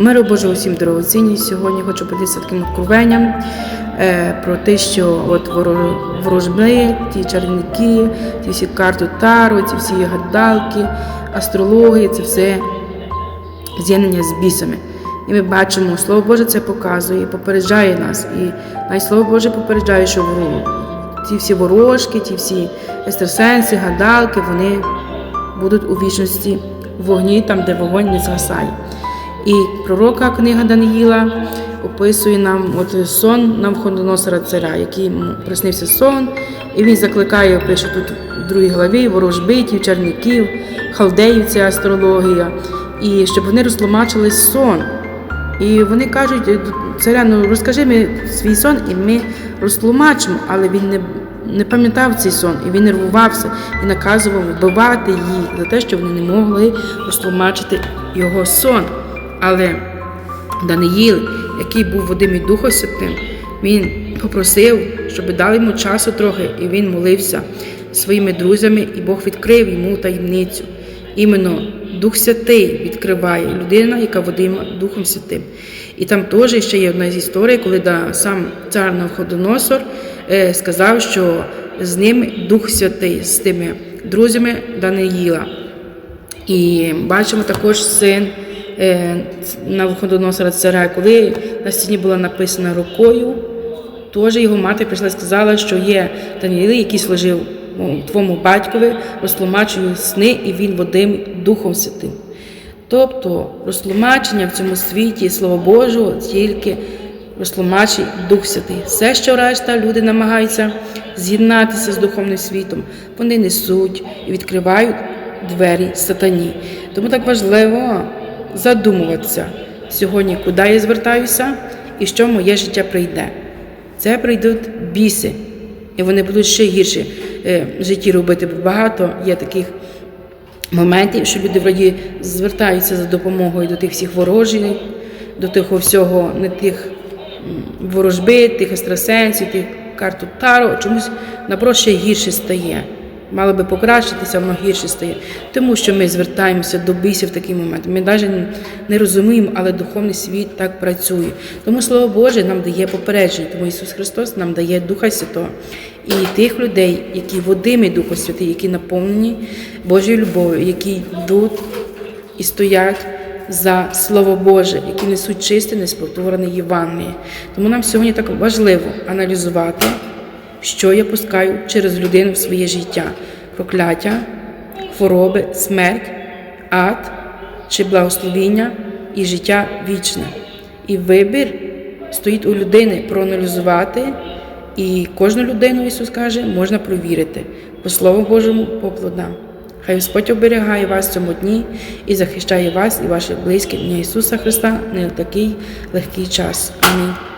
Миру Божого усім дорогоцінні. Сьогодні хочу поділитися таким откровенням е, про те, що от ворожби, ті чарівники, ті всі карти Таро, ці всі гадалки, астрологи, це все з'єднання з бісами. І ми бачимо, Слово Боже це показує, попереджає нас. І навіть Слово Боже попереджає, що ті всі ворожки, ті всі екстрасенси, гадалки, вони будуть у вічності в вогні, там, де вогонь не згасає. І пророка книга Даниїла описує нам от сон Навходоносора царя, який приснився сон, і він закликає, пише тут в другій главі, ворожбитів, чарників, халдеїв, це астрологія, і щоб вони розтлумачили сон. І вони кажуть, царя, ну розкажи мені свій сон, і ми розтлумачимо, але він не, не пам'ятав цей сон, і він нервувався і наказував вбивати їх за те, що вони не могли розтлумачити його сон. Але Даниїл, який був Вадим і Духом Святим, він попросив, щоб дали йому часу трохи, і він молився своїми друзями, і Бог відкрив йому таємницю. Іменно Дух Святий відкриває людина, яка водима Духом Святим. І там теж ще є одна з історій, коли да, сам цар Навходоносор е, сказав, що з ним Дух Святий, з тими друзями Даниїла. І бачимо також син е, Навходоносора царя, коли на стіні була написана рукою, теж його мати прийшла і сказала, що є Даниїл, який служив ну, твоєму батькові, розтлумачує сни, і він водим Духом Святим. Тобто розтлумачення в цьому світі Слова Божого тільки розтлумачить Дух Святий. Все, що решта люди намагаються з'єднатися з духовним світом, вони несуть і відкривають двері сатані. Тому так важливо задумуватися сьогодні, куди я звертаюся і що моє життя прийде. Це прийдуть біси, і вони будуть ще гірше в житті робити. Багато є таких моментів, що люди вроді звертаються за допомогою до тих всіх ворожень, до того всього, не тих ворожби, тих екстрасенсів, тих карту Таро, чомусь наоборот ще гірше стає. Мало би покращитися, воно гірше стає. Тому що ми звертаємося до бісів в такий момент. Ми навіть не розуміємо, але духовний світ так працює. Тому Слово Боже нам дає попередження, тому Ісус Христос нам дає Духа Святого. І тих людей, які водимі Духом Святий, які наповнені Божою любов'ю, які йдуть і стоять за Слово Боже, які несуть чисте, неспотворене Євангеліє. Тому нам сьогодні так важливо аналізувати, що я пускаю через людину в своє життя: прокляття, хвороби, смерть, ад чи благословіння і життя вічне. І вибір стоїть у людини проаналізувати, і кожну людину, Ісус каже, можна провірити по Слову Божому, по плодам. Хай Господь оберігає вас в цьому дні і захищає вас і ваших близьких ім'я Ісуса Христа не в такий легкий час. Амінь.